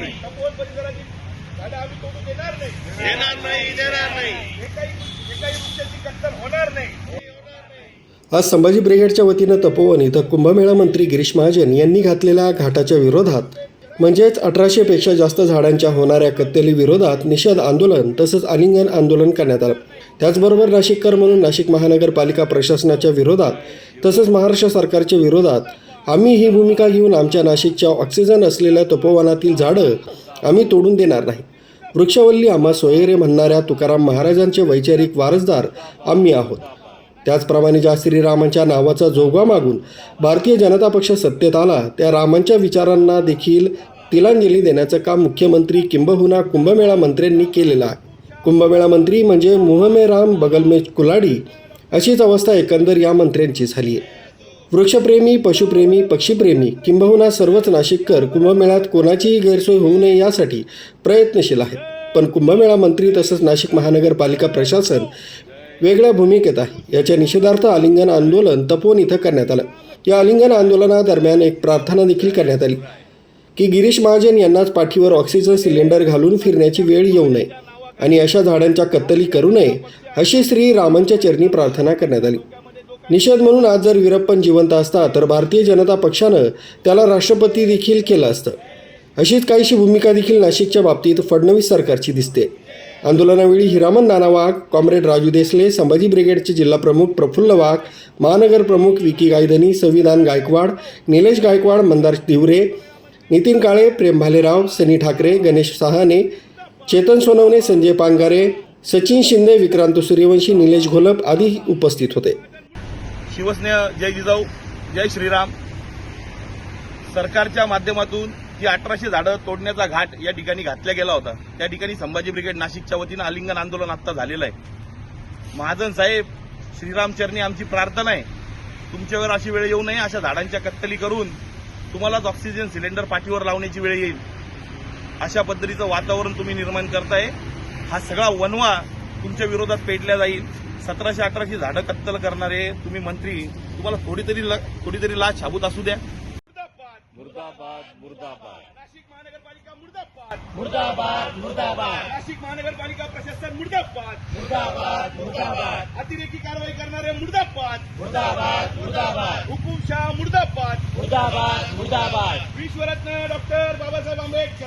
नाही. नाही. देणार नाही. आज संभाजी ब्रिगेडच्या वतीनं तपोवन इथं कुंभमेळा मंत्री गिरीश महाजन यांनी घातलेल्या घाटाच्या विरोधात म्हणजेच अठराशेपेक्षा जास्त झाडांच्या होणाऱ्या कत्तेली विरोधात निषेध आंदोलन तसंच आलिंगन आंदोलन करण्यात आलं. त्याचबरोबर नाशिककर म्हणून नाशिक महानगरपालिका प्रशासनाच्या विरोधात तसंच महाराष्ट्र सरकारच्या विरोधात आम्ही ही भूमिका घेऊन आमच्या नाशिकच्या ऑक्सिजन असलेल्या तपोवनातील झाडं आम्ही तोडून देणार नाही. वृक्षवल्ली आम्हा सोयरे म्हणणाऱ्या तुकाराम महाराजांचे वैचारिक वारसदार आम्ही आहोत. त्याचप्रमाणे ज्या श्रीरामांच्या नावाचा जोगवा मागून भारतीय जनता पक्ष सत्तेत आला त्या रामांच्या विचारांना देखील तिलांजली देण्याचं काम मुख्यमंत्री किंबहुना कुंभमेळा मंत्र्यांनी केलेलं आहे. कुंभमेळा मंत्री म्हणजे मुहमे राम बगलमे कुलाडी अशीच अवस्था एकंदर या मंत्र्यांची झाली आहे. वृक्षप्रेमी पशुप्रेमी पक्षीप्रेमी किंबहुना सर्वच नाशिककर कुंभमेळ्यात कोणाचीही गैरसोय होऊ नये यासाठी प्रयत्नशील आहेत. पण कुंभमेळा मंत्री तसंच नाशिक महानगरपालिका प्रशासन वेगळ्या भूमिकेत आहे. याच्या निषेधार्थ आलिंगन आंदोलन तपोवन इथं करण्यात आलं. या आलिंगन आंदोलनादरम्यान एक प्रार्थना देखील करण्यात आली की गिरीश महाजन यांनाच पाठीवर ऑक्सिजन सिलेंडर घालून फिरण्याची वेळ येऊ नये आणि अशा झाडांच्या कत्तली करू नये अशी श्री रामांच्या चरणी प्रार्थना करण्यात आली. निषेध म्हणून आज जर वीरप्पन जिवंत असता तर भारतीय जनता पक्षानं त्याला राष्ट्रपती देखील केलं असतं. अशीच काहीशी भूमिका देखील नाशिकच्या बाबतीत फडणवीस सरकारची दिसते. आंदोलनावेळी हिरामन नाना वाघ कॉम्रेड राजू देसले संभाजी ब्रिगेडचे जिल्हा प्रमुख प्रफुल्ल वाघ महानगर प्रमुख विकी गायधनी संविधान गायकवाड निलेश गायकवाड मंदार दिवरे नितीन काळे प्रेम भालेराव सनी ठाकरे गणेश सहाने चेतन सोनवणे संजय पांगारे सचिन शिंदे विक्रांत सूर्यवंशी निलेश घोलप आदी उपस्थित होते. शिवसेना जय जिजाऊ जय श्रीराम. सरकारच्या माध्यमातून जी अठराशे झाडं तोडण्याचा घाट या ठिकाणी घातला गेला होता. त्या ठिकाणी संभाजी ब्रिगेड नाशिकच्या वतीनं आलिंगन आंदोलन आता झालेलं आहे. महाजन साहेब श्रीरामचरणी आमची प्रार्थना आहे. तुमच्यावर अशी वेळ येऊ नये अशा झाडांच्या कत्तली करून तुम्हालाच ऑक्सिजन सिलेंडर पाठीवर लावण्याची वेळ येईल. अशा पद्धतीचं वातावरण तुम्ही निर्माण करताय. हा सगळा वनवा तुमच्या विरोधात पेटल्या जाईल. सतराशे अठराशे झाडं कत्तल करणारे तुम्ही मंत्री तुम्हाला थोडी तरी ल- थोडी तरी लाच शाबूत असू द्या. मुर्दाबाद मुर्दाबाद. नाशिक महानगरपालिका मुर्दाबाद. मुर्दाबाद मुर्दाबाद. नाशिक महानगरपालिका प्रशासन मुर्दाबाद. मुर्दाबाद मुर्दाबाद. अतिरेकी कारवाई करणारे मुर्दाबाद. मुर्दाबाद मुर्दाबाद. हुकुमशाह मुर्दाबाद. मुर्दाबाद मुर्दाबाद. विश्वरत्न डॉक्टर बाबासाहेब आंबेडकर.